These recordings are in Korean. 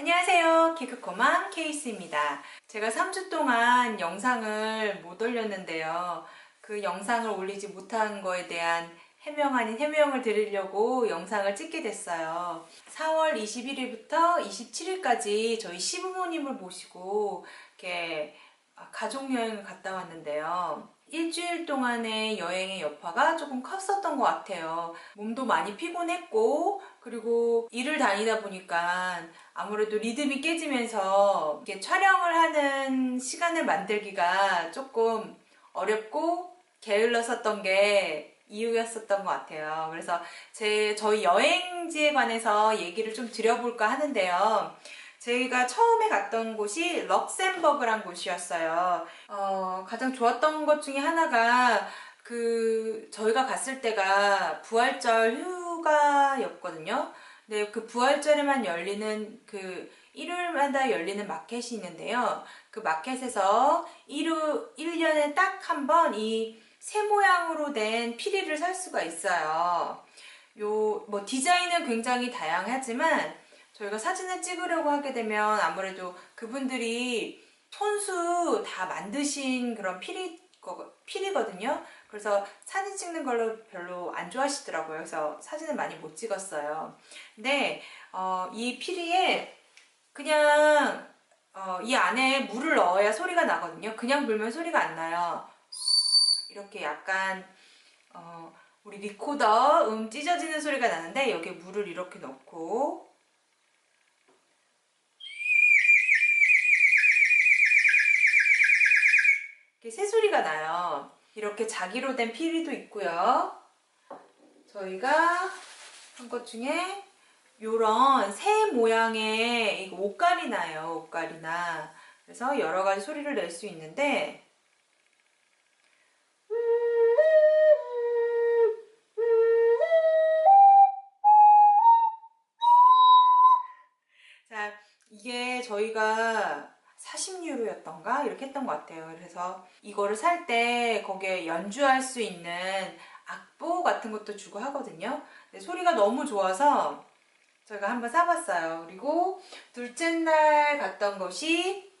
안녕하세요. 키크코맘 케이스입니다. 제가 3주 동안 영상을 못 올렸는데요. 그 영상을 올리지 못한 거에 대한 해명 아닌 해명을 드리려고 영상을 찍게 됐어요. 4월 21일부터 27일까지 저희 시부모님을 모시고 이렇게 가족여행을 갔다 왔는데요. 일주일 동안의 여행의 여파가 조금 컸었던 것 같아요. 몸도 많이 피곤했고, 그리고 일을 다니다 보니까 아무래도 리듬이 깨지면서 이렇게 촬영을 하는 시간을 만들기가 조금 어렵고 게을렀었던 게 이유였었던 것 같아요. 그래서 제, 저희 여행지에 관해서 얘기를 좀 드려볼까 하는데요. 저희가 처음에 갔던 곳이 럭셈버그란 곳이었어요. 어, 가장 좋았던 것 중에 하나가 그 저희가 갔을 때가 부활절 휴가였거든요. 근데 그 부활절에만 열리는 그 일요일마다 열리는 마켓이 있는데요. 그 마켓에서 일요, 1년에 딱 한 번 이 새 모양으로 된 피리를 살 수가 있어요. 요, 뭐 디자인은 굉장히 다양하지만 저희가 사진을 찍으려고 하게 되면 아무래도 그분들이 손수 다 만드신 그런 피리, 피리거든요. 그래서 사진 찍는 걸로 별로 안 좋아하시더라고요. 그래서 사진을 많이 못 찍었어요. 근데 어, 이 피리에 그냥 어, 이 안에 물을 넣어야 소리가 나거든요. 그냥 불면 소리가 안 나요. 이렇게 약간 어, 우리 리코더 음 찢어지는 소리가 나는데 여기에 물을 이렇게 넣고 이렇게 새소리가 나요. 이렇게 자기로 된 피리도 있고요. 저희가 한 것 중에 요런 새 모양의 옷갈이 나요. 옷갈이나. 그래서 여러 가지 소리를 낼 수 있는데 자, 이게 저희가 40유로였던가 이렇게 했던 것 같아요. 그래서 이거를 살 때 거기에 연주할 수 있는 악보 같은 것도 주고 하거든요. 근데 소리가 너무 좋아서 저희가 한번 사봤어요. 그리고 둘째 날 갔던 곳이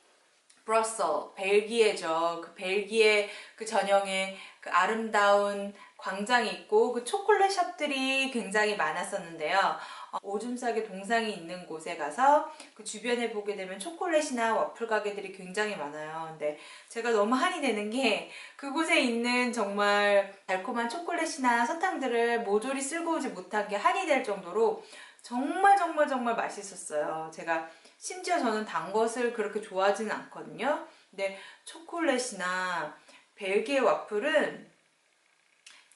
브러셀, 벨기에죠. 그 벨기에 그 전형에 그 아름다운 광장이 있고 그 초콜릿 샵들이 굉장히 많았었는데요. 어, 오줌 싸게 동상이 있는 곳에 가서 그 주변에 보게 되면 초콜릿이나 와플 가게들이 굉장히 많아요. 근데 제가 너무 한이 되는 게 그곳에 있는 정말 달콤한 초콜릿이나 사탕들을 모조리 쓸고 오지 못한 게 한이 될 정도로 정말 정말 정말 맛있었어요. 제가 심지어 저는 단 것을 그렇게 좋아하지는 않거든요. 근데 초콜릿이나 벨기에 와플은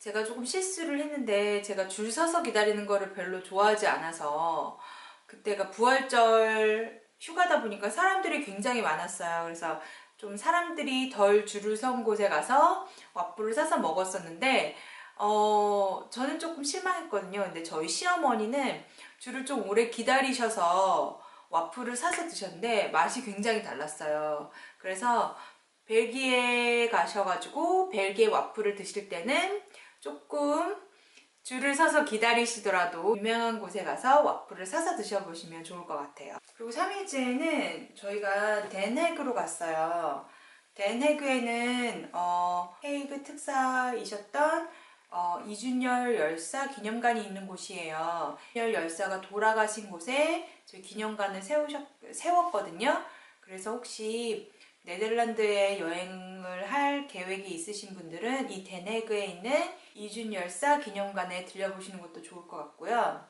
제가 조금 실수를 했는데 제가 줄 서서 기다리는 거를 별로 좋아하지 않아서 그때가 부활절 휴가다 보니까 사람들이 굉장히 많았어요. 그래서 좀 사람들이 덜 줄을 선 곳에 가서 와플을 사서 먹었었는데 어, 저는 조금 실망했거든요. 근데 저희 시어머니는 줄을 좀 오래 기다리셔서 와플을 사서 드셨는데 맛이 굉장히 달랐어요. 그래서 벨기에 가셔가지고 벨기에 와플을 드실 때는 조금 줄을 서서 기다리시더라도 유명한 곳에 가서 와플을 사서 드셔보시면 좋을 것 같아요. 그리고 3일째는 저희가 덴헤그로 갔어요. 덴헤그에는 어, 헤이그 특사이셨던 어, 이준열 열사 기념관이 있는 곳이에요. 이준열 열사가 돌아가신 곳에 저희 기념관을 세우셨, 세웠거든요. 그래서 혹시 네덜란드에 여행을 할 계획이 있으신 분들은 이 데네그에 있는 이준 열사 기념관에 들려보시는 것도 좋을 것 같고요.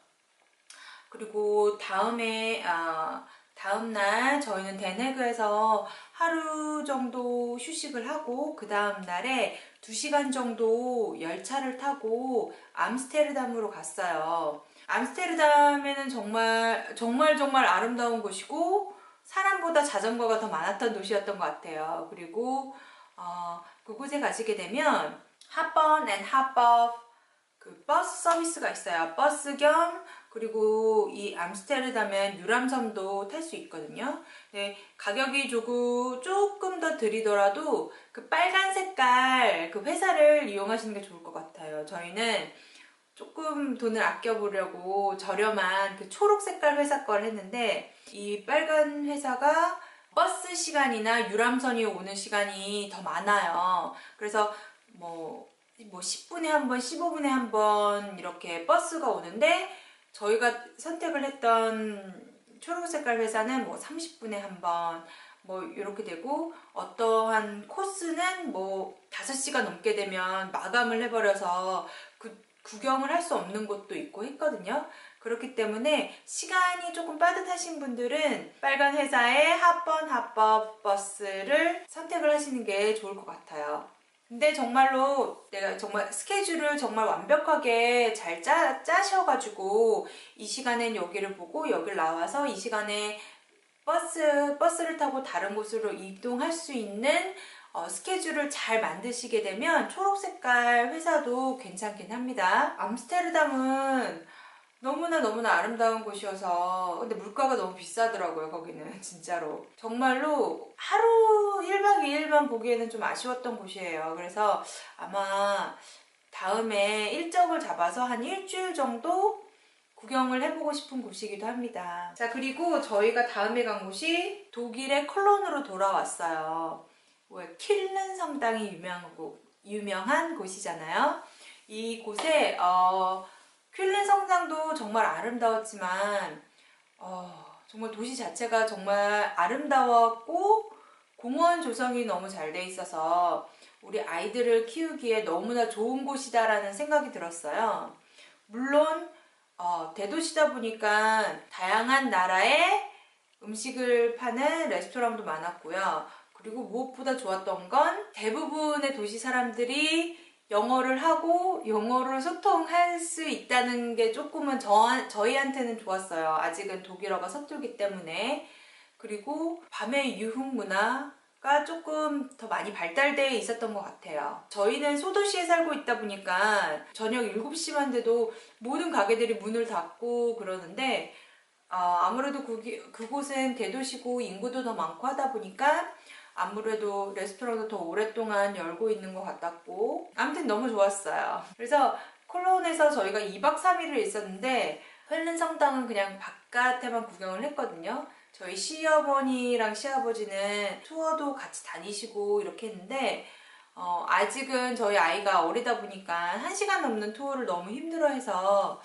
그리고 다음에 아, 다음 날 저희는 데네그에서 하루 정도 휴식을 하고 그 다음 날에 2시간 정도 열차를 타고 암스테르담으로 갔어요. 암스테르담에는 정말 정말 정말 아름다운 곳이고 사람보다 자전거가 더 많았던 도시였던 것 같아요. 그리고 어, 그곳에 가시게 되면 핫번 앤 핫법 그 버스 서비스가 있어요. 버스 겸 그리고 이 암스테르담엔 유람선도 탈 수 있거든요. 네, 가격이 조금 조금 더 들이더라도 그 빨간 색깔 그 회사를 이용하시는 게 좋을 것 같아요. 저희는 조금 돈을 아껴보려고 저렴한 그 초록 색깔 회사 걸 했는데 이 빨간 회사가 버스 시간이나 유람선이 오는 시간이 더 많아요. 그래서 뭐, 뭐 10분에 한 번, 15분에 한 번 이렇게 버스가 오는데 저희가 선택을 했던 초록 색깔 회사는 뭐 30분에 한 번, 뭐 이렇게 되고 어떠한 코스는 뭐 5시간 넘게 되면 마감을 해버려서 그 구경을 할 수 없는 곳도 있고 했거든요. 그렇기 때문에 시간이 조금 빠듯하신 분들은 빨간 회사의 합번 합법 버스를 선택을 하시는 게 좋을 것 같아요. 근데 정말로 내가 정말 스케줄을 정말 완벽하게 잘 짜, 짜셔가지고 이 시간엔 여기를 보고 여기를 나와서 이 시간에 버스, 버스를 타고 다른 곳으로 이동할 수 있는 어, 스케줄을 잘 만드시게 되면 초록 색깔 회사도 괜찮긴 합니다. 암스테르담은 너무나 너무나 아름다운 곳이어서 근데 물가가 너무 비싸더라고요 거기는. 진짜로. 정말로 하루 1박 2일만 보기에는 좀 아쉬웠던 곳이에요. 그래서 아마 다음에 일정을 잡아서 한 일주일 정도 구경을 해보고 싶은 곳이기도 합니다. 자 그리고 저희가 다음에 간 곳이 독일의 콜론으로 돌아왔어요. 왜 킬른 성당이 유명한, 곳, 유명한 곳이잖아요 이 곳에 어, 퀼른 성당도 정말 아름다웠지만 어, 정말 도시 자체가 정말 아름다웠고 공원 조성이 너무 잘 돼 있어서 우리 아이들을 키우기에 너무나 좋은 곳이다 라는 생각이 들었어요. 물론 어, 대도시다 보니까 다양한 나라의 음식을 파는 레스토랑도 많았고요. 그리고 무엇보다 좋았던 건 대부분의 도시 사람들이 영어를 하고 영어로 소통할 수 있다는 게 조금은 저, 저희한테는 좋았어요. 아직은 독일어가 서툴기 때문에. 그리고 밤의 유흥 문화가 조금 더 많이 발달되어 있었던 것 같아요. 저희는 소도시에 살고 있다 보니까 저녁 7시만 돼도 모든 가게들이 문을 닫고 그러는데 어, 아무래도 그기, 그곳은 대도시고 인구도 더 많고 하다 보니까 아무래도 레스토랑도 더 오랫동안 열고 있는 것 같았고 아무튼 너무 좋았어요. 그래서 콜론에서 저희가 2박 3일을 있었는데 헬른 성당은 그냥 바깥에만 구경을 했거든요. 저희 시어머니랑 시아버지는 투어도 같이 다니시고 이렇게 했는데 어, 아직은 저희 아이가 어리다 보니까 1시간 넘는 투어를 너무 힘들어해서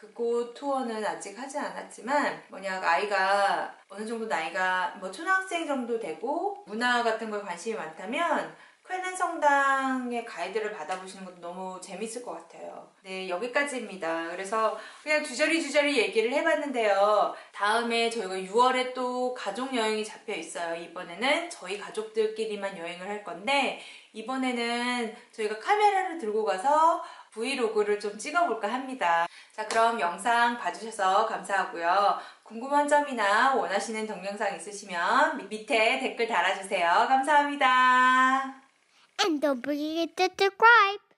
그곳 투어는 아직 하지 않았지만 뭐냐 아이가 어느 정도 나이가 뭐 초등학생 정도 되고 문화 같은 거에 관심이 많다면 쾌는 성당의 가이드를 받아보시는 것도 너무 재밌을 것 같아요. 네, 여기까지입니다. 그래서 그냥 주저리 주저리 얘기를 해봤는데요. 다음에 저희가 6월에 또 가족 여행이 잡혀 있어요. 이번에는 저희 가족들끼리만 여행을 할 건데 이번에는 저희가 카메라를 들고 가서 브이로그를 좀 찍어볼까 합니다. 자, 그럼 영상 봐주셔서 감사하고요. 궁금한 점이나 원하시는 동영상 있으시면 밑- 밑에 댓글 달아주세요. 감사합니다. And don't forget to subscribe.